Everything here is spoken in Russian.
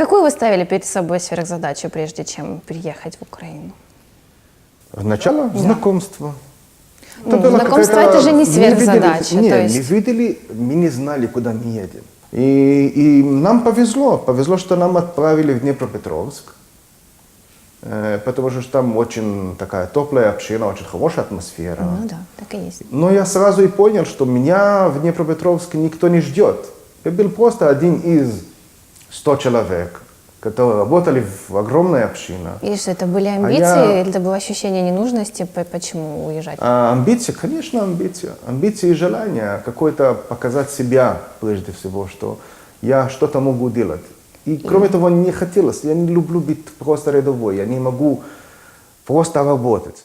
Какую вы ставили перед собой сверхзадачу, прежде чем приехать в Украину? Начало знакомства. Ну, была знакомство это же не сверхзадача, видели- то Нет, есть- мы видели, мы не знали, куда мы едем. И, и нам повезло. Повезло, что нам отправили в Днепропетровск. Э, Потому что там очень такая теплая община, очень хорошая атмосфера. Ну да, так и есть. Но я сразу и понял, что меня в Днепропетровске никто не ждет. Я был просто один из 100 человек, которые работали в огромной общине. И что, это были амбиции я- или это было ощущение ненужности? По- Почему уезжать? А амбиции, конечно, амбиции. Амбиции и желание какое-то показать себя прежде всего, что я что-то могу делать. И кроме того, не хотелось, я не люблю быть просто рядовой, я не могу просто работать.